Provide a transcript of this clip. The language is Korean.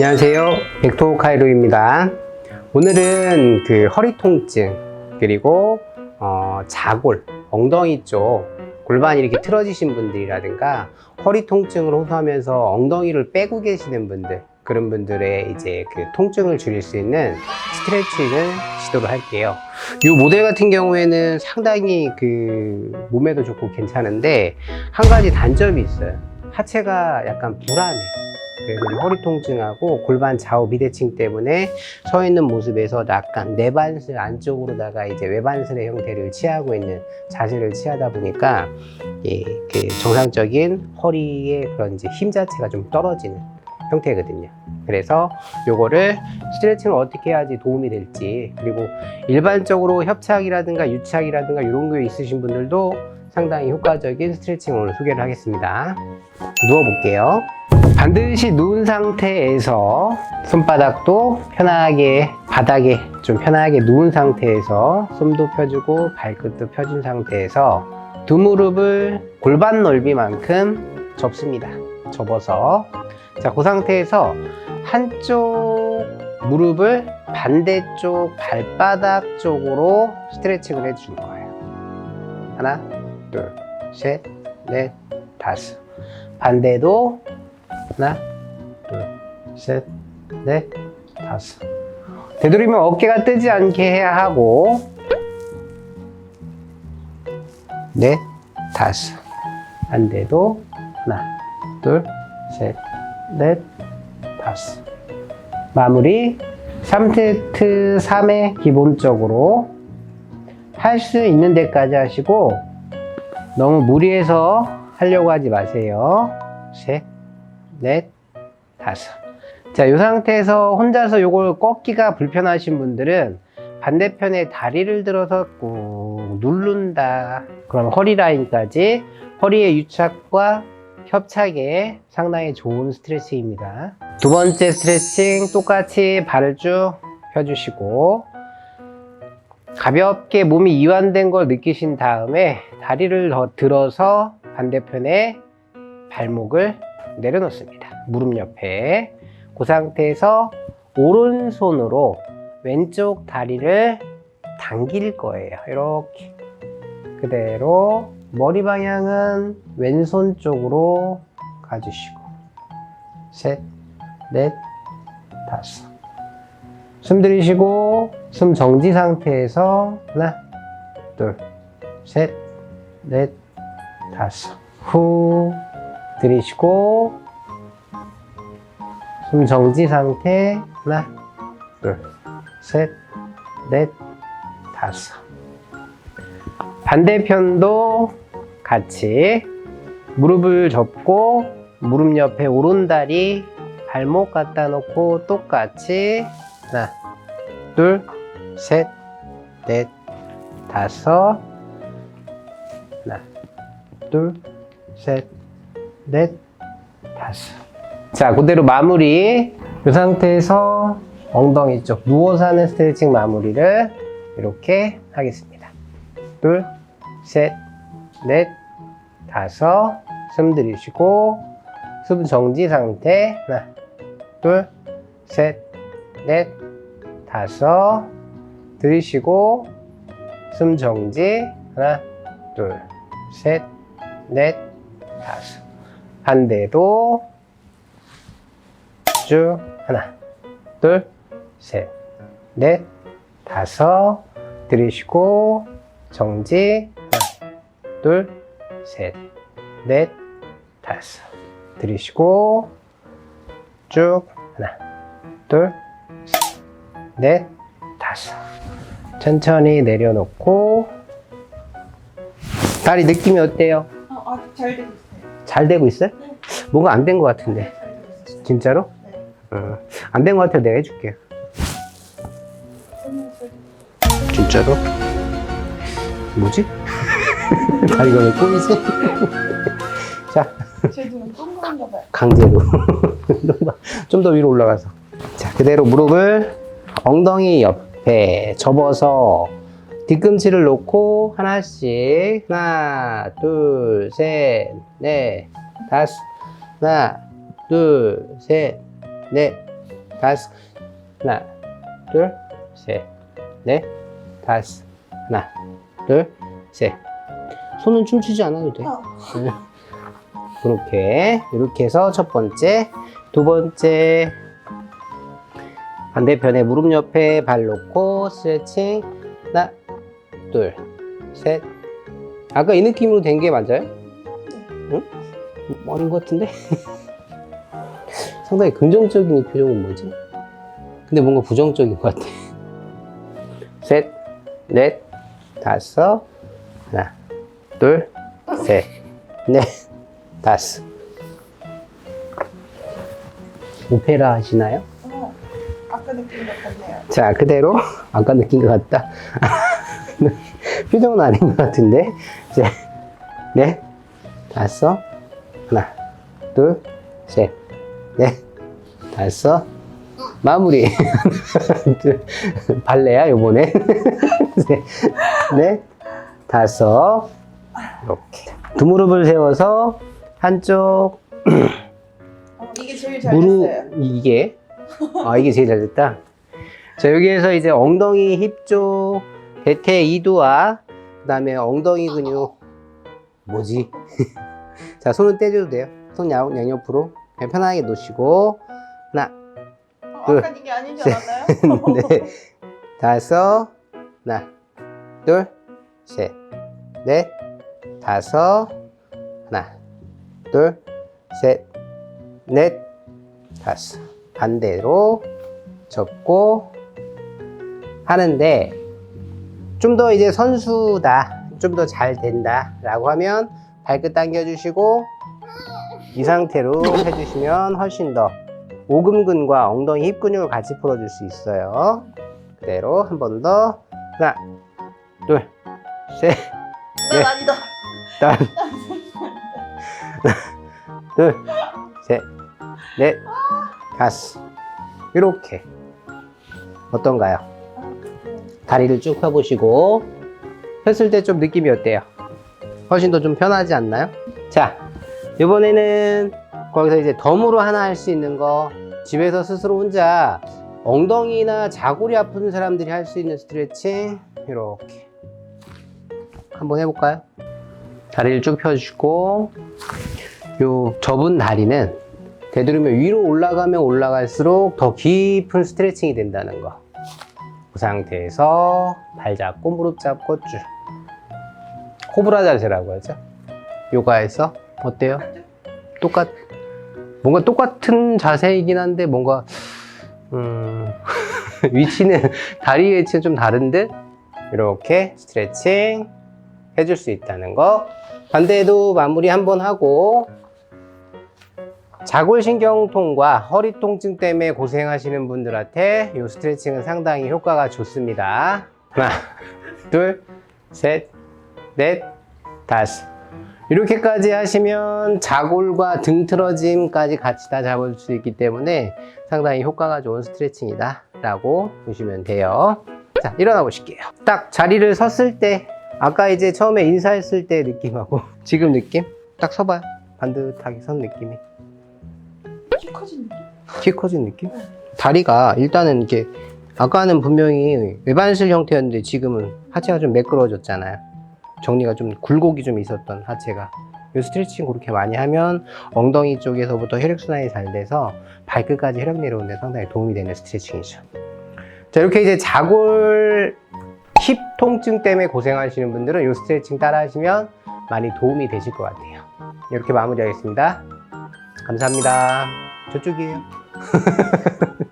안녕하세요. 백토 카이로입니다. 오늘은 그 허리 통증 그리고 어, 자골, 엉덩이 쪽 골반이 이렇게 틀어지신 분들이라든가 허리 통증을 호소하면서 엉덩이를 빼고 계시는 분들 그런 분들의 이제 그 통증을 줄일 수 있는 스트레칭을 시도를 할게요. 이 모델 같은 경우에는 상당히 그 몸에도 좋고 괜찮은데 한 가지 단점이 있어요. 하체가 약간 불안해. 그래서 이 허리 통증하고 골반 좌우 비대칭 때문에 서 있는 모습에서 약간 내반슬 안쪽으로다가 이제 외반슬의 형태를 취하고 있는 자세를 취하다 보니까 예, 그 정상적인 허리의 그런 이제 힘 자체가 좀 떨어지는 형태거든요. 그래서 요거를 스트레칭을 어떻게 해야지 도움이 될지 그리고 일반적으로 협착이라든가 유착이라든가 이런 게 있으신 분들도 상당히 효과적인 스트레칭을 오늘 소개를 하겠습니다. 누워 볼게요. 반드시 누운 상태에서 손바닥도 편하게 바닥에 좀 편하게 누운 상태에서 손도 펴주고 발끝도 펴준 상태에서 두 무릎을 골반 넓이만큼 접습니다. 접어서 자, 그 상태에서 한쪽 무릎을 반대쪽 발바닥 쪽으로 스트레칭을 해주는 거예요. 하나, 둘, 셋, 넷, 다섯. 반대도 하나, 둘, 셋, 넷, 다섯. 되도록이면 어깨가 뜨지 않게 해야 하고, 넷, 다섯. 반대도 하나, 둘, 셋, 넷, 다섯. 마무리 3세트 3회 기본적으로 할 수 있는 데까지 하시고 너무 무리해서 하려고 하지 마세요. 셋, 넷, 다섯. 자, 이 상태에서 혼자서 요걸 꺾기가 불편하신 분들은 반대편에 다리를 들어서 꾹 누른다. 그럼 허리 라인까지 허리의 유착과 협착에 상당히 좋은 스트레칭입니다. 두 번째 스트레칭 똑같이 발을 쭉 펴주시고 가볍게 몸이 이완된 걸 느끼신 다음에 다리를 더 들어서 반대편에 발목을 내려놓습니다. 무릎 옆에. 그 상태에서 오른손으로 왼쪽 다리를 당길 거예요. 이렇게. 그대로 머리 방향은 왼손 쪽으로 가주시고. 셋, 넷, 다섯. 숨 들이쉬고 숨 정지 상태에서 하나, 둘, 셋, 넷, 다섯. 후 들이쉬고 숨 정지 상태 하나, 둘, 셋, 넷, 다섯. 반대편도 같이 무릎을 접고 무릎 옆에 오른다리 발목 갖다 놓고 똑같이 하나, 둘, 셋, 넷, 다섯, 하나, 둘, 셋, 넷, 다섯. 자, 그대로 마무리. 이 상태에서 엉덩이 쪽 누워서 하는 스트레칭 마무리를 이렇게 하겠습니다. 둘, 셋, 넷, 다섯. 숨 들이쉬고 숨 정지 상태. 하나, 둘, 셋, 넷, 다섯. 들이쉬고 숨 정지. 하나, 둘, 셋, 넷, 다섯. 반대도 쭉 하나, 둘, 셋, 넷, 다섯. 들이쉬고 정지. 하나, 둘, 셋, 넷, 다섯. 들이쉬고 쭉 하나, 둘, 셋, 넷, 다섯. 천천히 내려놓고 다리 느낌이 어때요? 어, 아직 잘 되고 있어요. 잘 되고 있어요? 네. 뭔가 안 된 것 같은데. 잘 되고 있어요. 진짜로? 네. 어, 안된 것 같아요. 내가 해줄게. 진짜로? 뭐지? 다리가 왜 꼬이지? 자, 제 눈은 동그란가 봐요. 강제로. 좀 더 위로 올라가서. 자, 그대로 무릎을 엉덩이 옆에 접어서 뒤꿈치를 놓고 하나씩 하나, 둘, 셋, 넷, 다섯, 하나, 둘, 셋, 넷, 다섯. 하나, 둘, 셋, 넷, 다섯. 하나, 둘, 셋. 손은 춤추지 않아도 돼. 어. 네. 그렇게 이렇게 해서 첫 번째, 두 번째 반대편에 무릎 옆에 발 놓고 스트레칭 하나, 둘, 셋. 아까 이 느낌으로 된 게 맞아요? 응? 아닌 것 같은데? 상당히 긍정적인 이 표정은 뭐지? 근데 뭔가 부정적인 것 같아. 셋, 넷, 다섯, 하나, 둘, 셋, 넷, 다섯. 오페라 하시나요? 어. 아까 느낀 것 같네요. 자, 그대로 아까 느낀 것 같다. 표정은 아닌 것 같은데. 이제 네, 다섯, 하나, 둘, 셋, 넷, 다섯, 마무리. 둘, 발레야 요번에. 셋, 넷, 다섯, 이렇게 두 무릎을 세워서 한쪽 어, 이게 제일 잘 무릎 됐어요. 이게 아 이게 제일 잘 됐다. 자 여기에서 이제 엉덩이 힙쪽 대퇴 이두와 그다음에 엉덩이 근육 뭐지? 자 손은 떼줘도 돼요. 손 양, 양옆으로 그냥 편하게 놓으시고 하나 어, 둘, 아까 이게 아니지 셋, 않았나요? 네 다섯 하나 둘셋넷 다섯 하나 둘셋넷 다섯 반대로 접고 하는데 좀 더 이제 선수다 좀 더 잘 된다 라고 하면 발끝 당겨 주시고 이 상태로 해주시면 훨씬 더 오금근과 엉덩이 힙 근육을 같이 풀어줄 수 있어요 그대로 한 번 더 하나 둘셋 난 네. 아니다. 단, 둘, 셋, 넷, 다섯. 이렇게. 어떤가요? 다리를 쭉 펴보시고, 폈을 때 좀 느낌이 어때요? 훨씬 더 좀 편하지 않나요? 자, 이번에는 거기서 이제 덤으로 하나 할 수 있는 거, 집에서 스스로 혼자 엉덩이나 자골이 아픈 사람들이 할 수 있는 스트레칭, 이렇게. 한번 해볼까요? 다리를 쭉 펴주시고 요 접은 다리는 되도록이면 위로 올라가면 올라갈수록 더 깊은 스트레칭이 된다는 거. 그 상태에서 발 잡고 무릎 잡고 쭉. 코브라 자세라고 하죠. 요가에서 어때요? 똑같 뭔가 똑같은 자세이긴 한데 뭔가 음, 위치는 다리 위치는 좀 다른데 이렇게 스트레칭 해줄 수 있다는 거. 반대도 마무리 한번 하고 자골신경통과 허리 통증 때문에 고생하시는 분들한테 이 스트레칭은 상당히 효과가 좋습니다. 하나, 둘, 셋, 넷, 다섯. 이렇게까지 하시면 자골과 등 틀어짐까지 같이 다 잡을 수 있기 때문에 상당히 효과가 좋은 스트레칭이다 라고 보시면 돼요. 자, 일어나 보실게요. 딱 자리를 섰을 때 아까 이제 처음에 인사했을 때 느낌하고 지금 느낌? 딱 서봐요. 반듯하게 선 느낌이. 키 커진 느낌. 키 커진 느낌? 다리가 일단은 이게 아까는 분명히 외반슬 형태였는데 지금은 하체가 좀 매끄러워졌잖아요. 정리가 좀 굴곡이 좀 있었던 하체가. 이 스트레칭 그렇게 많이 하면 엉덩이 쪽에서부터 혈액순환이 잘 돼서 발끝까지 혈액 내려오는데 상당히 도움이 되는 스트레칭이죠. 자 이렇게 이제 자골 힙 통증 때문에 고생하시는 분들은 이 스트레칭 따라 하시면 많이 도움이 되실 것 같아요. 이렇게 마무리하겠습니다. 감사합니다. 저쪽이에요.